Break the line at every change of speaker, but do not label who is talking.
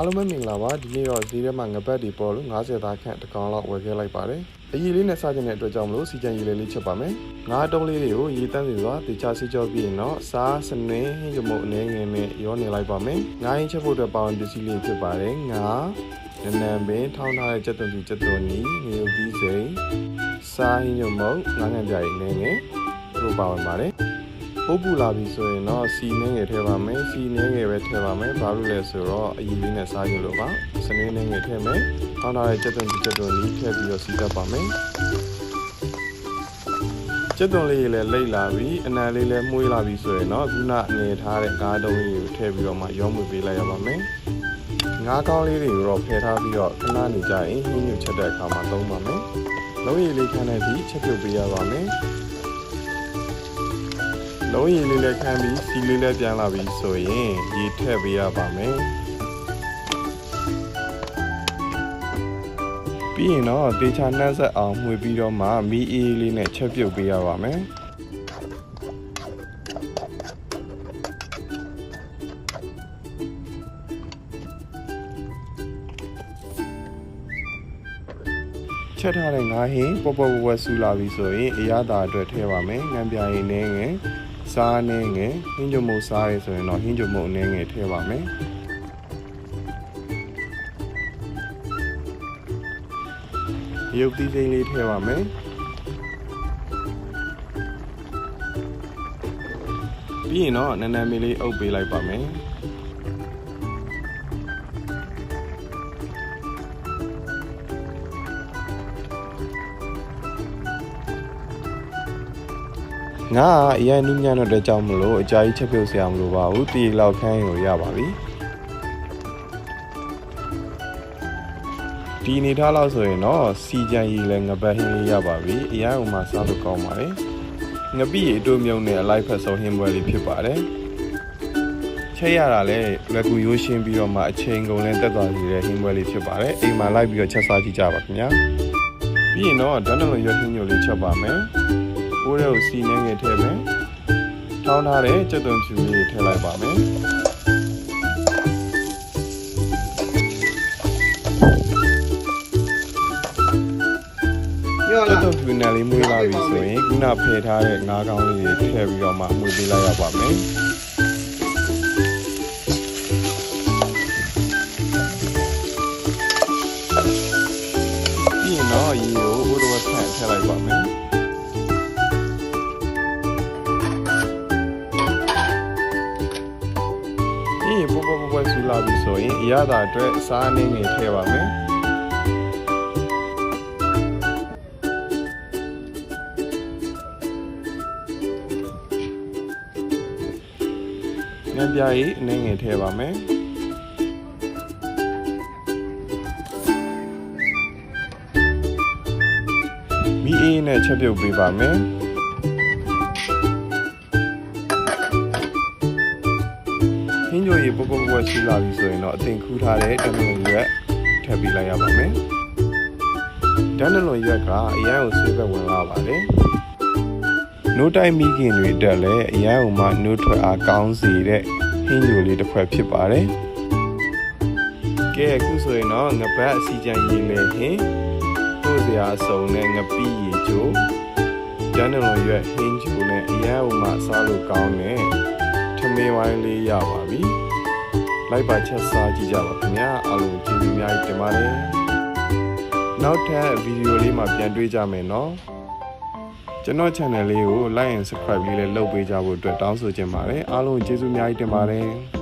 အားလုံးပဲမင်္ဂလာပါဒီနေ့တော့ဈေးထဲမှာငပတ်တွေပေါ်လို့90သားခန့်တစ်ကောင်လောက်ဝယ်ခဲ့လိုက်ပါတယ်အရေးလေးနဲ့စကြတဲ့အတွက်ကြောင့်မလို့စီကြံရည်လေးလေးချက်ပါမယ်ငါးတုံးလေးတွေကိုရေတန်းစီစွာတေချာစီကြောပြီးရင်တော့စားစနွင်းဟင်းကြမုတ်အနေငယ်နဲ့ရောနေလိုက်ပါမယ်ငါးရင်ချက်ဖို့အတွက်ပါဝင်ပစ္စည်းလေးဖြစ်ပါတယ်ငါးနနံပင်ထောင်းထားတဲ့ချက်သွန်စီချက်သွန်နီငရုတ်သီးစိမ်စားဟင်းကြမုတ်ငါးငံပြားရည်အနေငယ်တို့ပါဝင်ပါတယ် ပုတ်ပူလာပြီဆိုရင်တော့စီနှင်းငယ်ထည့်ပါမယ်စီနှင်းငယ်ပဲထည့်ပါမယ်ဘာလို့လဲဆိုတော့အရည်လေးနဲ့စားကြလို့ပါစနေနှင်းငယ်ထည့်မယ်တောင်းထားတဲ့ကြက်သွန်ကြက်သွန်ကြီးထည့်ပြီးတော့စီတတ်ပါမယ်ကြက်သွန်လေးလည်းလိတ်လာပြီအနံလေးလည်းမှုေးလာပြီဆိုရင်တော့ခုနအနေထားတဲ့ငါးတုံးလေးကိုထည့်ပြီးတော့မှရောမှုပေးလိုက်ရပါမယ်ငါးကောင်းလေးတွေကိုတော့ဖယ်ထားပြီးတော့ခဏနေကြရင်ဟင်းညွတ်ချက်တဲ့အခါမှာသုံးပါမယ်လုံးရည်လေးခန်းတဲ့ဒီချက်ပြုတ်ပေးရပါမယ် လုံးရည်လေးလည်းခမ်းပြီးစီလေးလည်းပြန်လာပြီဆိုရင်ရေထည့်ပေးရပါမယ်ပြီးရင်တော့တေချာနှက်ဆက်အောင်မှွေပြီးတော့မှမီးအေးလေးနဲ့ချက်ပြုတ်ပေးရပါမယ်ချက်ထားတဲ့ငါးဟင်းပေါ့ပေါ့ဝက်ဆူလာပြီဆိုရင်အရသာအတွက်ထည့်ပါမယ်ငံပြာရည်နဲ့ငယ် စားနဲ့ငယ်ဟင်းကြုံမို့စားရဆိုရင်တော့ဟင်းကြုံမို့နဲ့ငယ်ထည့်ပါမယ်ရုပ်သီးစိမ်းလေးထည့်ပါမယ်ပြီးရင်တော့နန်းနန်းမီလေးအုပ်ပေးလိုက်ပါမယ် ငါကအရင်နုညံ့တော့တဲ့ကြောင့်မလို့အကြာကြီးချက်ပြုတ်စရာမလိုပါဘူးတီလောက်ခန်းကိုရပါပြီဒီအနေထားလောက်ဆိုရင်တော့စီကြံရည်လည်းငပတ်ဟင်းလေးရပါပြီအရင်ကမှစားလို့ကောင်းပါတယ်ငပိရီအတိုးမြုံနဲ့အလိုက်ဖက်ဆုံးဟင်းပွဲလေးဖြစ်ပါတယ်ချက်ရတာလည်းလွယ်ကူရိုးရှင်းပြီးတော့မှအချိန်ကုန်နဲ့တက်သွားစီတဲ့ဟင်းပွဲလေးဖြစ်ပါတယ်အိမ်မှာလိုက်ပြီးတော့ချက်စားကြည့်ကြပါခင်ဗျာပြီးရင်တော့ဒန်းနလုံးရွက်ဟင်းညိုလေးချက်ပါမယ် ပိုးတဲ့ကိုစီနှင်းငယ်ထည့်မယ်။ထောင်းထားတဲ့ကြက်သွန်ဖြူလေးထည့်လိုက်ပါမယ်။ကြက်သွန်ဖြူနဲ့လေးမွေးလာပြီဆိုရင်ခုနဖယ်ထားတဲ့ငါးကောင်းလေးတွေထည့်ပြီးတော့မှမွေးပေးလိုက်ရပါမယ်။ပြီးရင်တော့ရေကိုဘိုးတော်ဆန့်ထည့်လိုက်ပါမယ်။ ဒီပေါ်ပေါ်ပေါ်ဆူလာပြီဆိုရင်အရသာအတွက်စားအနေငယ်ထည့်ပါမယ်ငန်းပြားကြီးအနေငယ်ထည့်ပါမယ်မီအေးနဲ့ချက်ပြုတ်ပေးပါမယ် င်းကြိုရေပုတ်ပုတ်ပုတ်ဆူလာပြီဆိုရင်တော့အသင်ခူးထားတဲ့တနလွန်ရွက်ထည့်ပေးလိုက်ရပါမယ်။တနလွန်ရွက်ကအရန်ကိုဆေးဘက်ဝင်လာပါတယ်။နိုးတိုက်မိခင်တွေတက်လည်းအရန်ကိုမှနိုးထွက်အားကောင်းစေတဲ့ဟင်းကြိုလေးတစ်ခွက်ဖြစ်ပါတယ်။ကဲအခုဆိုရင်တော့ငပတ်အစီကြံရည်နဲ့ဟင်းတို့စရာအစုံနဲ့ငပိရေချိုတနလွန်ရွက်ဟင်းချိုနဲ့အရန်ကိုမှစားလို့ကောင်းတဲ့ထ မင်းဝိုင်းလေးရပါပြီ။လိုက်ပါချက်စားကြည့်ကြပါခင်ဗျာ။အားလုံးကျေးဇူးအများကြီးတင်ပါတယ်။နောက်ထပ်ဗီဒီယိုလေးမှာပြန်တွေ့ကြမယ်နော်။ကျွန်တော် channel လေးကို like and subscribe လေးလည်းလုပ်ပေးကြဖို့အတွက်တောင်းဆိုချင်ပါတယ်။အားလုံးကျေးဇူးအများကြီးတင်ပါတယ်။